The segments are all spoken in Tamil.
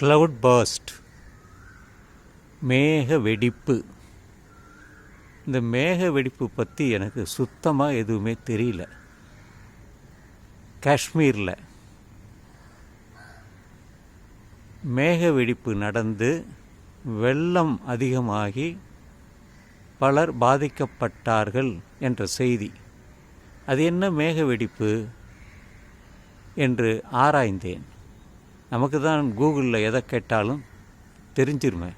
கிளவுட் பர்ஸ்ட் மேக வெடிப்பு. இந்த மேக வெடிப்பு பற்றி எனக்கு சுத்தமாக எதுவுமே தெரியல. காஷ்மீரில். மேக வெடிப்பு நடந்து வெள்ளம் அதிகமாகி பலர் பாதிக்கப்பட்டார்கள் என்ற செய்தி. அது என்ன மேக வெடிப்பு? என்று ஆராய்ந்தேன். நமக்கு தான் கூகுளில் எதை கேட்டாலும் தெரிஞ்சிருமே.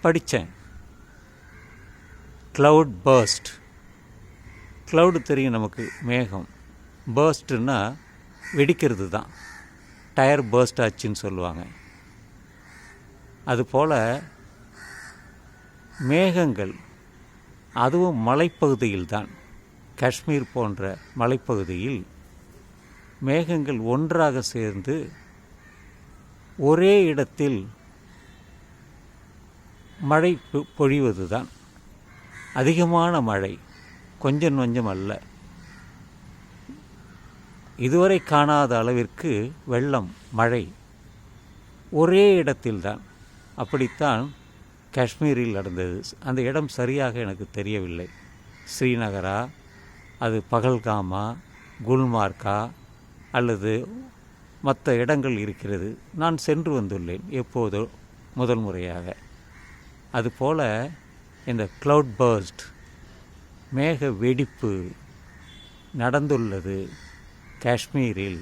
படித்தேன் க்ளவுட் பர்ஸ்ட் க்ளவுடு தெரியும் நமக்கு மேகம். பர்ஸ்ட்டுன்னா வெடிக்கிறது தான். டயர் பர்ஸ்ட் ஆச்சுன்னு சொல்லுவாங்க. அதுபோல் மேகங்கள் அதுவும் மலைப்பகுதியில் தான். காஷ்மீர் போன்ற மலைப்பகுதியில் மேகங்கள் ஒன்றாக சேர்ந்து ஒரே இடத்தில் மழை பொ- பொழிவது தான் அதிகமான மழை கொஞ்சம் கொஞ்சம் அல்ல. இதுவரை காணாத அளவிற்கு வெள்ளம் மழை ஒரே இடத்தில்தான். அப்படித்தான் காஷ்மீரில் நடந்தது. அந்த இடம் சரியாக எனக்கு தெரியவில்லை. ஸ்ரீநகரா? அது பகல்காமா? குல்மார்க்கா? அல்லது மற்ற இடங்கள் இருக்கிறது நான் சென்று வந்துள்ளேன் எப்போதோ? முதல் முறையாக. அதுபோல் இந்த க்ளவுட் பர்ஸ்ட் மேக வெடிப்பு நடந்துள்ளது காஷ்மீரில்.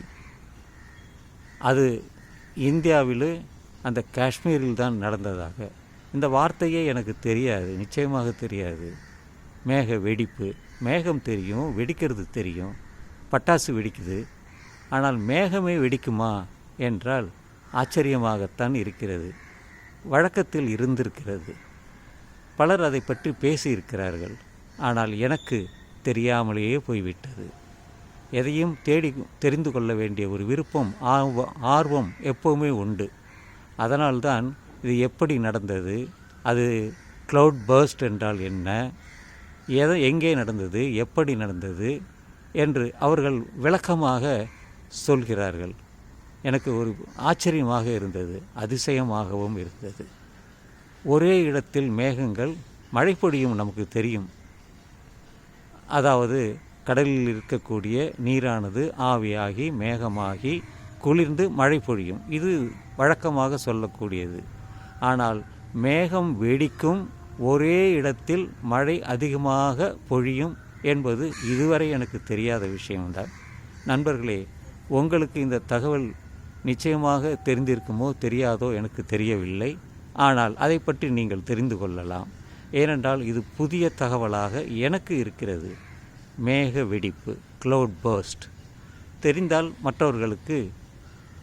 அது இந்தியாவில் அந்த காஷ்மீரில் தான் நடந்ததாக. இந்த வார்த்தையே எனக்கு தெரியாது நிச்சயமாக தெரியாது. மேக வெடிப்பு மேகம் தெரியும் வெடிக்கிறது தெரியும் பட்டாசு வெடிக்குது ஆனால் மேகமே வெடிக்குமா என்றால் ஆச்சரியமாகத்தான் இருக்கிறது. வழக்கத்தில் இருந்திருக்கிறது. பலர் அதை பற்றி பேசியிருக்கிறார்கள். ஆனால் எனக்கு தெரியாமலேயே போய்விட்டது. எதையும் தேடி தெரிந்து கொள்ள வேண்டிய ஒரு விருப்பம் ஆர்வ- ஆர்வம் எப்போவுமே உண்டு. அதனால்தான் இது எப்படி நடந்தது? அது க்ளவுட் பர்ஸ்ட் என்றால் என்ன? எதை எங்கே நடந்தது? எப்படி நடந்தது? என்று அவர்கள் விளக்கமாக சொல்கிறார்கள். எனக்கு ஒரு ஆச்சரியமாக இருந்தது அதிசயமாகவும் இருந்தது. ஒரே இடத்தில் மேகங்கள் மழை பொழியும் நமக்கு தெரியும். அதாவது கடலில் இருக்கக்கூடிய நீரானது ஆவியாகி மேகமாகி குளிர்ந்து மழை பொழியும் இது வழக்கமாக சொல்லக்கூடியது. ஆனால் மேகம் வெடிக்கும் ஒரே இடத்தில் மழை அதிகமாக பொழியும் என்பது இதுவரை எனக்கு தெரியாத விஷயம்தான் நண்பர்களே உங்களுக்கு இந்த தகவல் நிச்சயமாக தெரிந்திருக்குமோ தெரியாதோ எனக்கு தெரியவில்லை. ஆனால் அதை பற்றி நீங்கள் தெரிந்து கொள்ளலாம். ஏனென்றால் இது புதிய தகவலாக எனக்கு இருக்கிறது. மேக வெடிப்பு க்ளவுட் பர்ஸ்ட் தெரிந்தால் மற்றவர்களுக்கு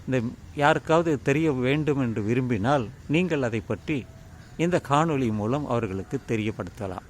இந்த யாருக்காவது தெரிய வேண்டும் என்று விரும்பினால் நீங்கள் அதை பற்றி இந்த காணொளி மூலம் அவர்களுக்கு தெரியப்படுத்தலாம்.